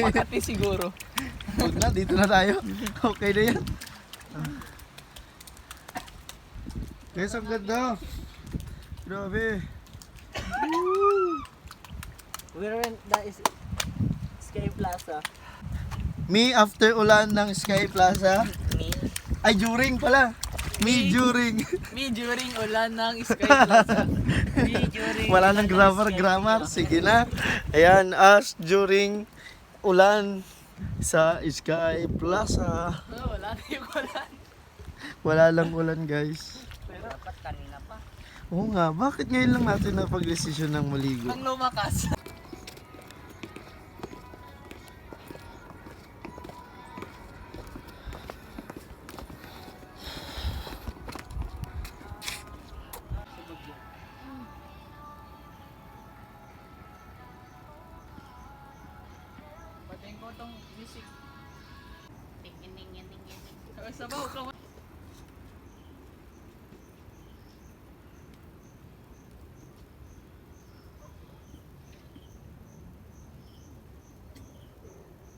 Makati siguro. Huwag na, dito na tayo. Okay na yan. Guys, ang ganda. Grabe. We're in that is Sky Plaza. Me after ulan ng Sky Plaza. Me, Ay, during pala. Me during. me during ulan ng Sky Plaza. me during Wala nang ulan ng grammar, Sky grammar. Plaza. Sige na. Ayan, us during ulan sa Sky Plaza. Oh, wala na yung ulan. Wala lang ulan, guys. Pero dapat kanina pa. Oo nga, bakit ngayon lang natin napag-desisyon ng maligo? Ang lumakas. Ko tong music. Ting-ining-ining-ining. Sabaw ka.